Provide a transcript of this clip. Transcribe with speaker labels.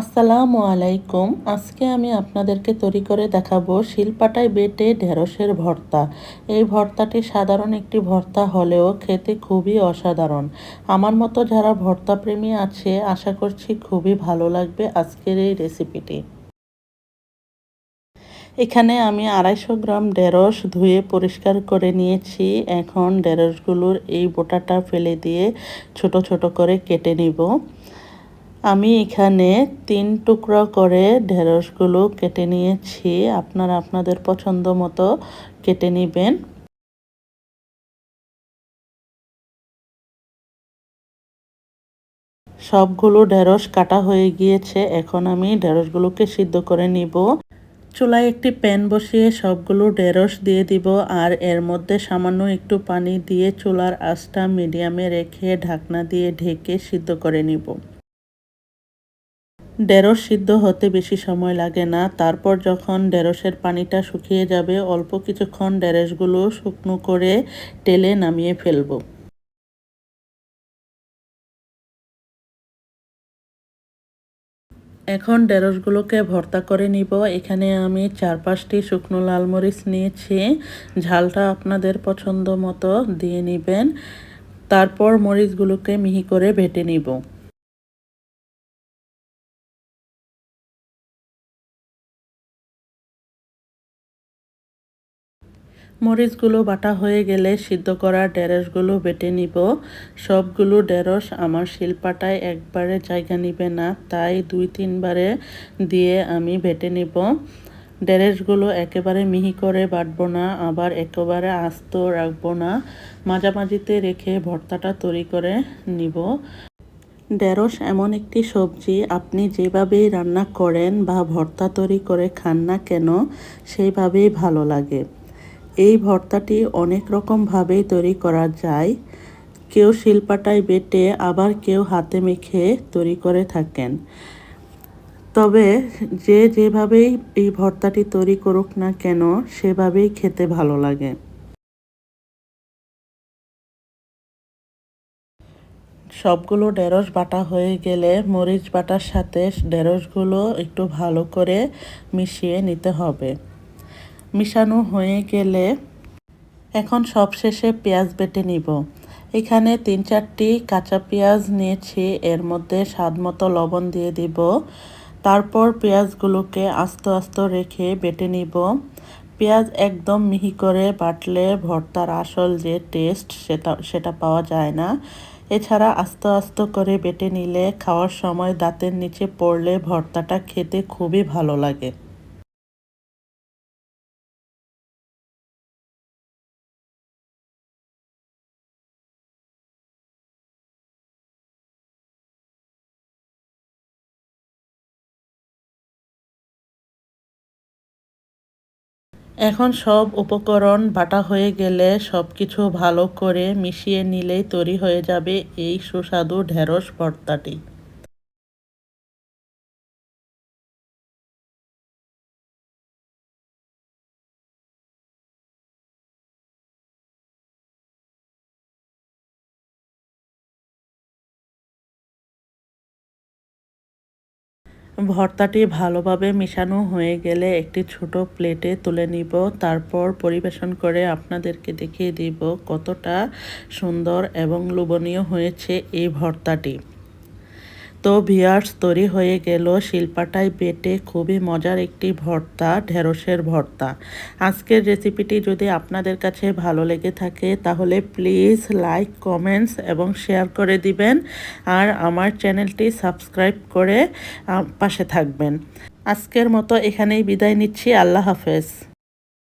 Speaker 1: আসসালামু আলাইকুম। আজকে আমি আপনাদেরকে তৈরি করে দেখাবো শিলপাটায় বেটে ঢেঁড়সের ভর্তা। এই ভর্তাটি সাধারণ একটি ভর্তা হলেও খেতে খুবই অসাধারণ। আমার মতো যারা ভর্তা প্রেমী আছে, আশা করছি খুবই ভালো লাগবে আজকের এই রেসিপিটি। এখানে আমি আড়াইশো গ্রাম ঢেঁড়স ধুয়ে পরিষ্কার করে নিয়েছি। এখন ঢেঁড়সগুলোর এই বোটাটা ফেলে দিয়ে ছোট ছোট করে কেটে নিব। আমি এখানে তিন টুকরা করে ঢেঁড়সগুলো কেটে নিয়েছি। আপনারা আপনাদের পছন্দ মতো কেটে নেবেন। সবগুলো ঢেঁড়স কাটা হয়ে গিয়েছে। এখন আমি ঢেঁড়সগুলোকে সিদ্ধ করে নিব। চুলায় একটি প্যান বসিয়ে সবগুলো ঢেঁড়স দিয়ে দিব আর এর মধ্যে সামান্য একটু পানি দিয়ে চুলার আঁচটা মিডিয়ামে রেখে ঢাকনা দিয়ে ঢেকে সিদ্ধ করে নিব। ঢেঁড়স সিদ্ধ হতে বেশি সময় লাগে না। তারপর যখন ঢেঁড়সের পানিটা শুকিয়ে যাবে, অল্প কিছুক্ষণ ঢেঁড়সগুলো শুকনো করে তেলে নামিয়ে ফেলব। এখন ঢেঁড়সগুলোকে ভর্তা করে নিব। এখানে আমি চার পাঁচটি শুকনো লালমরিচ নিয়েছি। ঝালটা আপনাদের পছন্দ মতো দিয়ে নেবেন। তারপর মরিচগুলোকে মিহি করে ভেটে নিব। মরিচগুলো বাটা হয়ে গেলে সিদ্ধ করা ঢেঁড়সগুলো বেটে নিব। সবগুলো ঢেঁড়স আমার শিলপাটায় একবারে জায়গা নিবে না, তাই দুই তিনবারে দিয়ে আমি বেটে নিব। ঢেঁড়সগুলো একেবারে মিহি করে বাটবো না, আবার একেবারে আস্ত রাখব না। মাঝামাঝিতে রেখে ভর্তাটা তৈরি করে নিব। ঢেঁড়স এমন একটি সবজি, আপনি যেভাবেই রান্না করেন বা ভর্তা তৈরি করে খান না কেন, সেইভাবেই ভালো লাগে। এই ভর্তাটি অনেক রকমভাবেই তৈরি করা যায়। কেউ শিলপাটায় বেটে আবার কেউ হাতে মেখে তৈরি করে থাকেন। তবে যে যেভাবেই এই ভর্তাটি তৈরি করুক না কেন, সেভাবেই খেতে ভালো লাগে। সবগুলো ঢেঁড়স বাটা হয়ে গেলে মরিচ বাটার সাথে ঢেঁড়সগুলো একটু ভালো করে মিশিয়ে নিতে হবে। মিশানো হয়ে গেলে এখন সবশেষে পেঁয়াজ বেটে নিব। এখানে তিন চারটি কাঁচা পেঁয়াজ নিয়েছি, এর মধ্যে স্বাদ মতো লবণ দিয়ে দিব। তারপর পেঁয়াজগুলোকে আস্তে আস্তে রেখে বেটে নিব। পেঁয়াজ একদম মিহি করে বাটলে ভর্তার আসল যে টেস্ট সেটা সেটা পাওয়া যায় না। এছাড়া আস্তে আস্তে করে বেটে নিলে খাওয়ার সময় দাঁতের নিচে পড়লে ভর্তাটা খেতে খুবই ভালো লাগে। এখন সব উপকরণ বাটা হয়ে গেলে সব কিছু ভালো করে মিশিয়ে নিলেই তৈরি হয়ে যাবে এই সুস্বাদু ঢেঁড়স ভর্তাটি। ভর্তাটি ভালোভাবে মেশানো হয়ে গেলে একটি ছোট প্লেটে তুলে নিব। তারপর পরিবেশন করে আপনাদেরকে দেখিয়ে দিব কতটা সুন্দর এবং লোভনীয় হয়েছে এই ভর্তাটি। তো ভিয়ার্স তৈরি হয়ে গেল শিলপাটায় বেটে খুবই মজার একটি ভর্তা, ঢেঁড়সের ভর্তা। আজকের রেসিপিটি যদি আপনাদের কাছে ভালো লেগে থাকে, তাহলে প্লিজ লাইক, কমেন্টস এবং শেয়ার করে দিবেন আর আমার চ্যানেলটি সাবস্ক্রাইব করে পাশে থাকবেন। আজকের মতো এখানেই বিদায় নিচ্ছি। আল্লাহ হাফেজ।